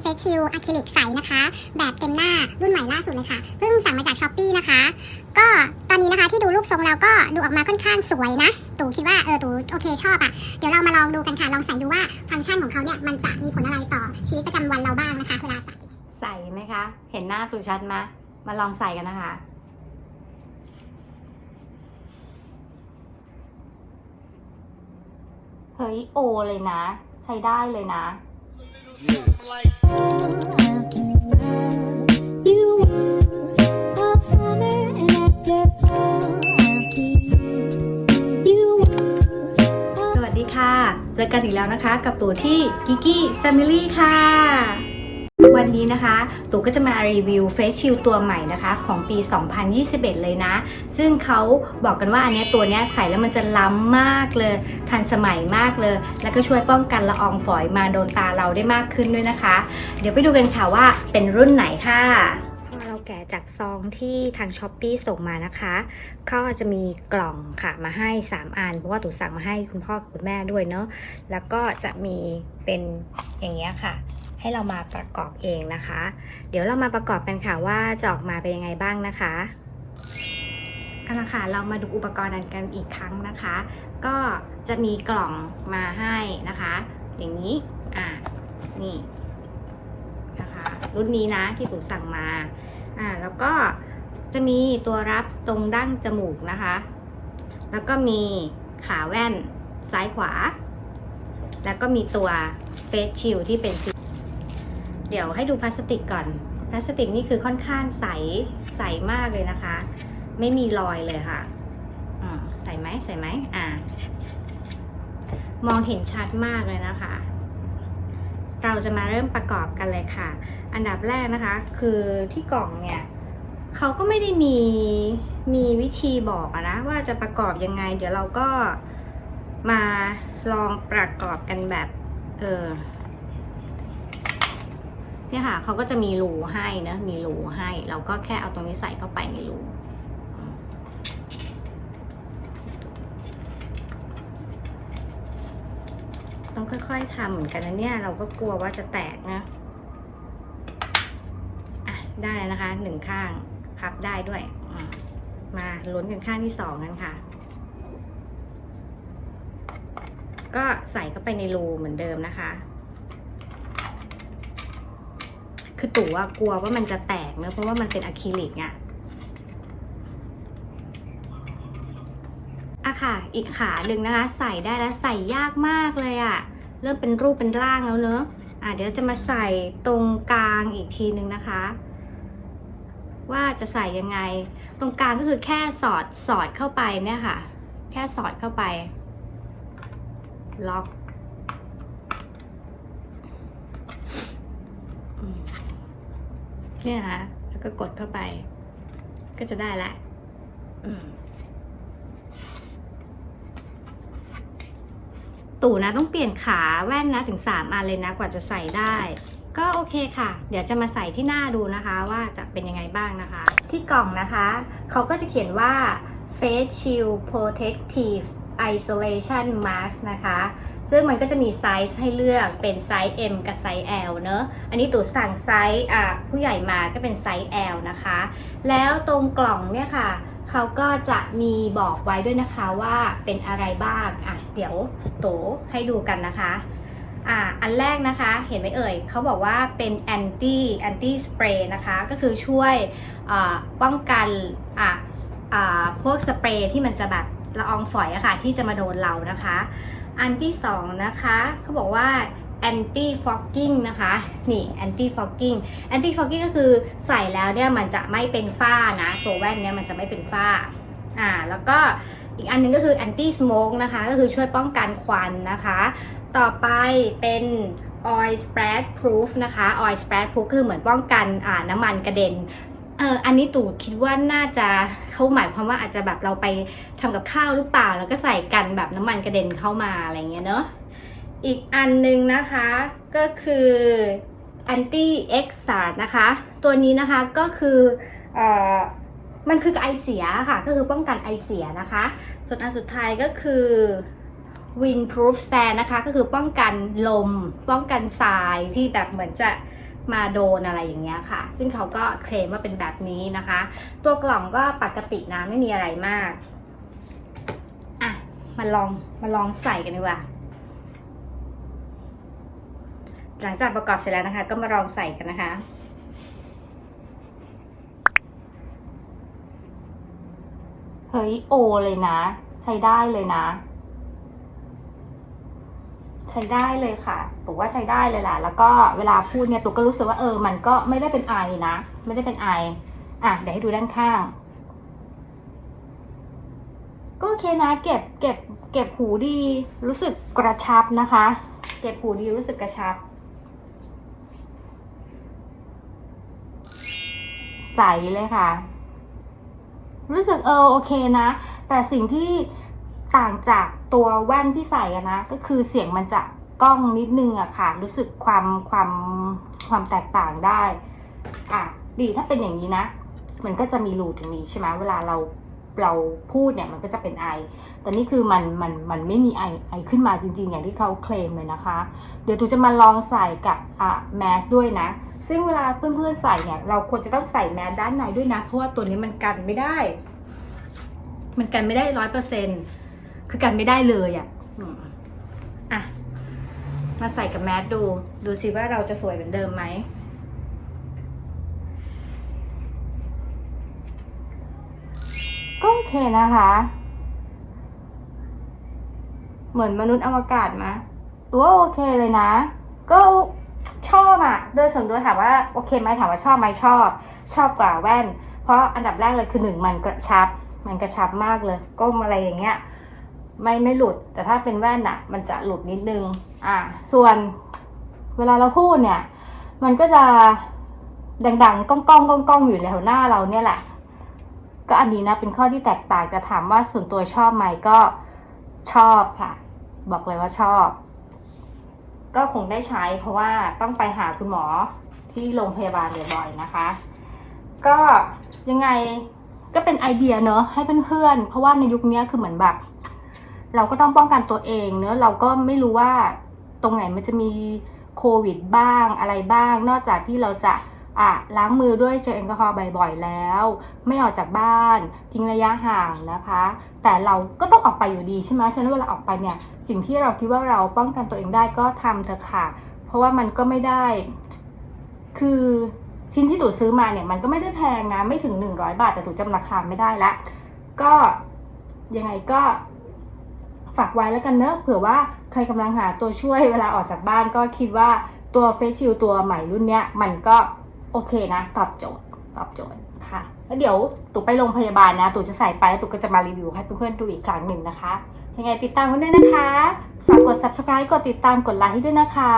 เฟสชิลอะคริลิกใสนะคะ แบบเต็มหน้ารุ่นใหม่ล่าสุดเลยค่ะ เพิ่งสั่งมาจากช้อปปีนะคะ ก็ตอนนี้นะคะที่ดูรูปทรงแล้วก็ดูออกมาค่อนข้างสวยนะ ตู่คิดว่าเออตู่โอเคชอบอะ่ะ เดี๋ยวเรามาลองดูกันค่ะ ลองใส่ดูว่าฟังก์ชันของเขาเนี่ยมันจะมีผลอะไรต่อชีวิตประจำวันเราบ้างนะคะเวลาใส่ ใส่ไหมคะ เห็นหน้าตูชัดไหมมาลองใส่กันนะคะ เฮ้ยโอเลยนะ ใช้ได้เลยนะ You สวัสดีค่ะ เจอกันอีกแล้วนะคะกับตัวที่กิกี้แฟมิลี่ค่ะ วันนี้นะคะตู่ก็จะมารีวิวเฟสชิลตัวใหม่นะคะ ของปี 2021 เลยนะ ซึ่งเขาบอกกันว่าอันนี้ตัวนี้ใส่แล้วมันจะล้ำมากเลย ทันสมัยมากเลย แล้วก็ช่วยป้องกันละอองฝอยมาโดนตาเราได้มากขึ้นด้วยนะคะ เดี๋ยวไปดูกันค่ะว่าเป็นรุ่นไหนค่ะพอเราแกะจากซองที่ทางช้อปปีส่งมานะคะ เขาอาจจะมีกล่องค่ะมาให้ 3อันเพราะว่าตู่สั่งมาให้คุณพ่อกับคุณแม่ด้วยเนาะ แล้วก็จะมีเป็นอย่างเงี้ยค่ะ ให้เรามาประกอบเองนะคะ เดี๋ยวเรามาประกอบกันค่ะว่าจะออกมาเป็นยังไงบ้างนะคะเอาละค่ะเรามาดูอุปกรณ์กันอีกครั้งนะคะ ก็จะมีกล่องมาให้นะคะ อย่างนี้อ่านี่นะคะ รุ่นนี้นะที่ตู่สั่งมาอ่าแล้วก็จะมีตัวรับตรงดั้งจมูกนะคะ แล้วก็มีขาแว่นซ้ายขวา แล้วก็มีตัวเฟสชิลที่เป็นสี เดี๋ยวให้ดูพลาสติกก่อน พลาสติกนี่คือค่อนข้างใส ใสมากเลยนะคะ ไม่มีรอยเลยค่ะอ่าใส่ไหมใส่ไหมอ่ามองเห็นชัดมากเลยนะคะ เราจะมาเริ่มประกอบกันเลยค่ะ อันดับแรกนะคะ คือที่กล่องเนี่ยเขาก็ไม่ได้มีมีวิธีบอกนะว่าจะประกอบยังไง เดี๋ยวเราก็มาลองประกอบกันแบบ เออ เนี่ยค่ะเขาก็จะมีรูให้นะมีรูให้ เราก็แค่เอาตรงนี้ใส่เข้าไปในรูต้องค่อย ๆทำเหมือนกันนะเนี่ย เราก็กลัวว่าจะแตกนะอะได้แล้วนะคะหนึ่งข้างพับได้ด้วยมมาลุ้นกันข้างที่สองกันค่ะ ก็ใส่เข้าไปในรูเหมือนเดิมนะคะ คือตู่ว่ากลัวว่ามันจะแตกเนอะเพราะว่ามันเป็นอะคริลิกอะอะค่ะ อีกขาหนึ่งนะคะ ใส่ได้แล้วใส่ยากมากเลยอะเริ่มเป็นรูปเป็นร่างแล้วเนอะอะเดี๋ยวจะมาใส่ตรงกลางอีกทีหนึ่งนะคะ ว่าจะใส่ยังไง ตรงกลางก็คือแค่สอดสอดเข้าไปเนี่ยค่ะ แค่สอดเข้าไป ล็อกอืม เนี่ยนะคะแล้วก็กดเข้าไป ก็จะได้ละตู่นะต้องเปลี่ยนขาแว่นนะถึงสามอันเลยนะกว่าจะใส่ได้ ก็โอเคค่ะ เดี๋ยวจะมาใส่ที่หน้าดูนะคะ ว่าจะเป็นยังไงบ้างนะคะ ที่กล่องนะคะ เขาก็จะเขียนว่า Face Shield Protective Isolation Mask นะคะ ซึ่งมันก็จะมีไซส์ให้เลือกเป็นไซส์ M กับไซส์ L เนอะอันนี้ตู่สั่งไซส์ผู้ใหญ่มาก็เป็นไซส์ L นะคะ แล้วตรงกล่องเนี่ยค่ะเขาก็จะมีบอกไว้ด้วยนะคะว่าเป็นอะไรบ้างอะเดี๋ยวตู่ให้ดูกันนะคะอ่าอันแรกนะคะเห็นไหมเอ่ยเขาบอกว่าเป็น anti anti spray นะคะก็คือช่วยป้องกันอ่าพวกสเปรย์ที่มันจะแบบ ละอองฝอยอะค่ะที่จะมาโดนเรานะคะ อันที่สองนะคะเขาบอกว่า anti fogging นะคะ นี่ anti fogging anti fogging ก็คือใส่แล้วเนี่ยมันจะไม่เป็นฝ้านะ ตัวแว่นเนี่ยมันจะไม่เป็นฝ้า อ่า แล้วก็อีกอันหนึงก็คือ anti smoke นะคะ ก็คือช่วยป้องกันควันนะคะ ต่อไปเป็น oil splash proof นะคะ oil splash proof คือเหมือนป้องกันน้ำมันกระเด็น เอออันนี้ตู่คิดว่าน่าจะเขาหมายความว่าอาจจะแบบเราไปทำกับข้าวหรือเปล่า แล้วก็ใส่กันแบบน้ำมันกระเด็นเข้ามาอะไรเงี้ยเนอะอีกอันหนึงนะคะก็คือ anti x s a r นะคะ ตัวนี้นะคะก็คือเอ่อมันคือไอเสียค่ะ ก็คือป้องกันไอเสียนะคะ ส่วนอันสุดท้ายก็คือ windproof stand นะคะ ก็คือป้องกันลม ป้องกันทรายที่แบบเหมือนจะ มาโดนอะไรอย่างเงี้ยค่ะ ซึ่งเขาก็เคลมว่าเป็นแบบนี้นะคะ ตัวกล่องก็ปกตินะไม่มีอะไรมากอะมาลองมาลองใส่กันดีกว่าหลังจากประกอบเสร็จแล้วนะคะ ก็มาลองใส่กันนะคะเฮ้ยโอเลยนะ ใช้ได้เลยนะ ใช้ได้เลยค่ะตุกว่าใช้ได้เลยแหละแล้วก็เวลาพูดเนี่ยตุกก็รู้สึกว่าเออ มันก็ไม่ได้เป็นไอนะ ไม่ได้เป็นไออะเดี๋ยวให้ดูด้านข้างก็โอเคนะ เก็บเก็บเก็บหูดี รู้สึกกระชับนะคะ เก็บหูดีรู้สึกกระชับ ใสเลยค่ะ รู้สึกเออโอเคนะ แต่สิ่งที่ ต่างจากตัวแว่นที่ใส่อะนะก็คือเสียงมันจะก้องนิดนึงอะค่ะ รู้สึกความความความแตกต่างได้อะดีถ้าเป็นอย่างนี้นะ มันก็จะมีรูตรงนี้ใช่ไหมเวลาเราเราพูดเนี่ยมันก็จะเป็นไอ แต่นี่คือมันมันมันไม่มีไอไอขึ้นมาจริง ๆ อย่างที่เขาเคลมเลยนะคะ เดี๋ยวตูจะมาลองใส่กับอะแมสด้วยนะ ซึ่งเวลาเพื่อนๆใส่เนี่ย เราควรจะต้องใส่แมสด้านในด้วยนะ เพราะว่าตัวนี้มันกันไม่ได้ มันกันไม่ได้ร้อยเปอร์เซ็นต์ คือกันไม่ได้เลยอะ่ะอืมอะ มาใส่กับแมสดู ดูสิว่าเราจะสวยเหมือนเดิมไหมก็โอเคนะคะ เหมือนมนุษย์อวกาศมะตัวโอเคเลยนะ ก็ชอบอะโดยส่วนตัวถามว่าโอเคไหมถามว่าชอบไหมชอบ ชอบกว่าแว่น เพราะอันดับแรกเลยคือหนึ่งมันกระชับ มันกระชับมากเลย ก้มอะไรอย่างเงี้ย ไม่ไม่หลุด แต่ถ้าเป็นแว่นอะมันจะหลุดนิดนึง อะส่วนเวลาเราพูดเนี่ย มันก็จะดังๆก้องก้องก้องก้องๆอยู่แถวหน้าเราเนี่ยแหละ ก็อันนี้นะเป็นข้อที่แตกต่างแต่ถามว่าส่วนตัวชอบไหมก็ชอบค่ะ บอกเลยว่าชอบ ก็คงได้ใช้ เพราะว่าต้องไปหาคุณหมอที่โรงพยาบาลบ่อยๆนะคะ ก็ยังไงก็เป็นไอเดียเนอะให้เพื่อนๆเพราะว่าในยุคนี้คือเหมือนแบบ เราก็ต้องป้องกันตัวเองเนอะเราก็ไม่รู้ว่าตรงไหนมันจะมีโควิดบ้างอะไรบ้าง นอกจากที่เราจะอะล้างมือด้วยเจลแอลกอฮอล์บ่อยๆแล้ว ไม่ออกจากบ้าน ทิ้งระยะห่างนะคะ แต่เราก็ต้องออกไปอยู่ดีใช่ไหมฉะนั้นเวลาออกไปเนี่ยสิ่งที่เราคิดว่าเราป้องกันตัวเองได้ก็ทำเถอะค่ะ เพราะว่ามันก็ไม่ได้ คือชิ้นที่ตู่ซื้อมาเนี่ยมันก็ไม่ได้แพงนะไม่ถึงหนึ่งร้อยบาทแต่ตู่จำราคาไม่ได้ละก็ยังไงก็ ฝากไว้แล้วกันเนอะเผื่อว่าใครกำลังหาตัวช่วยเวลาออกจากบ้านก็คิดว่าตัวเฟซชิลตัวใหม่รุ่นเนี้ยมันก็โอเคนะ ตอบโจทย์ตอบโจทย์ค่ะ แล้วเดี๋ยวตู่ไปโรงพยาบาลนะตู่จะใส่ไปแล้วตู่ก็จะมารีวิวให้เพื่อนๆดูอีกครั้งหนึ่งนะคะ ยังไงติดตามกันด้วยนะคะฝากกด subscribe กดติดตามกดไลค์ให้ด้วยนะคะ